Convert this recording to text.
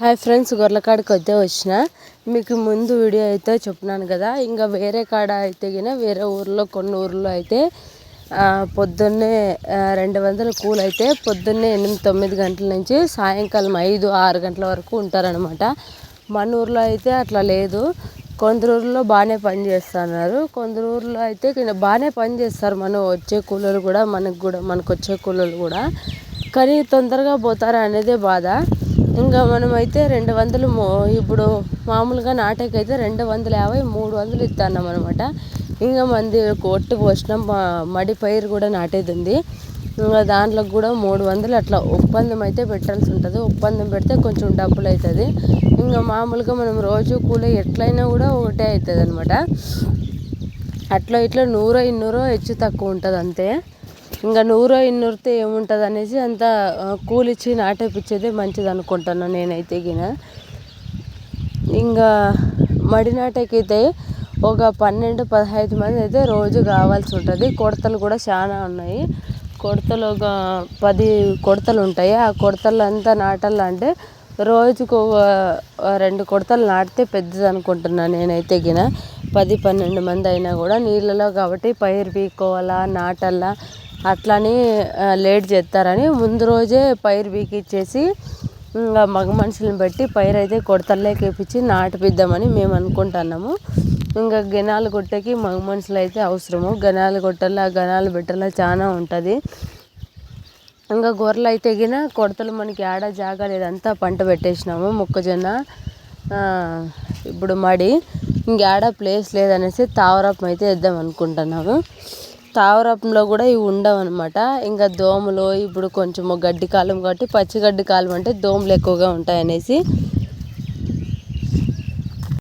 Hi friends గొర్రెకాడికి వద్దే వచ్చిన. మీకు ముందు వీడియో అయితే చెప్పినాను కదా. ఇంకా వేరే కాడ అయితే గిన వేరే ఊర్లో కొన్ని ఊర్లో అయితే పొద్దున్నే రెండు వందల కూలు అయితే పొద్దున్నే ఎనిమిది తొమ్మిది గంటల నుంచి సాయంకాలం ఐదు ఆరు గంటల వరకు ఉంటారనమాట మన ఊర్లో అయితే అట్లా లేదు. కొందరు ఊర్లో బాగానే పని చేస్తున్నారు. కొందరు ఊర్లో అయితే బాగానే పని చేస్తారు. మనం వచ్చే కూలీలు కూడా మనకు కూడా మనకు వచ్చే కూలీలు కూడా. కానీ తొందరగా పోతారా అనేదే బాధ. ఇంకా మనమైతే రెండు వందలు ఇప్పుడు మామూలుగా నాటకైతే రెండు వందల యాభై మూడు వందలు ఇస్తున్నాం అనమాట ఇంకా మంది కొట్టు పోసినాం మడి పైరు కూడా నాటేది ఉంది. ఇంకా దాంట్లో కూడా మూడు వందలు అట్లా ఒప్పందం అయితే పెట్టాల్సి ఉంటుంది. ఒప్పందం పెడితే కొంచెం డబ్బులు అవుతుంది ఇంకా మామూలుగా మనం రోజు కూలీ ఎట్లయినా కూడా ఒకటే అవుతుంది అనమాట అట్లా ఇట్లా నూరో ఇన్నూరో హెచ్చు తక్కువ ఉంటుంది అంతే. ఇంకా నూరో ఇన్నూరితే ఏముంటుంది అనేసి అంత కూలిచ్చి నాటేపిచ్చేదే మంచిది అనుకుంటున్నాను నేనైతే గిన. ఇంకా మడి నాటకైతే ఒక పన్నెండు పదహైదు మంది అయితే రోజు కావాల్సి ఉంటుంది. కొడతలు కూడా చాలా ఉన్నాయి. కొడతలు ఒక పది కొడతలు ఉంటాయి. ఆ కొడతలు అంతా నాటాలంటే రోజుకు రెండు కొడతలు నాటితే పెద్దది అనుకుంటున్నాను నేనైతే గిన. పది పన్నెండు మంది అయినా కూడా నీళ్ళలో కాబట్టి పైరు పీక్కోవాలా నాటల్లా అట్లని లేట్ చేస్తారని ముందు రోజే పైరు పీకిచ్చేసి ఇంకా మగ మనుషులను పెట్టి పైరు అయితే కొడతల్లోకి వేపించి నాటిపిద్దామని మేము అనుకుంటున్నాము. ఇంకా గెనాలు కొట్టేకి మగ మనుషులు అయితే అవసరము. గనాలు కొట్టాలా గనాలు పెట్టాలా చాలా ఉంటుంది. ఇంకా గొర్రెలు అయితే గిన కొడతలు మనకి ఆడ జాగా లేదంతా పంట పెట్టేసినాము మొక్కజొన్న ఇప్పుడు మడి. ఇంకేడ ప్లేస్ లేదనేసి తావరపం అయితే వేద్దాం అనుకుంటున్నాము. తావరపంలో కూడా ఇవి ఉండవు అనమాట ఇంకా దోమలు ఇప్పుడు కొంచెం గడ్డి కాలం కాబట్టి పచ్చి గడ్డి కాలం అంటే దోమలు ఎక్కువగా ఉంటాయి అనేసి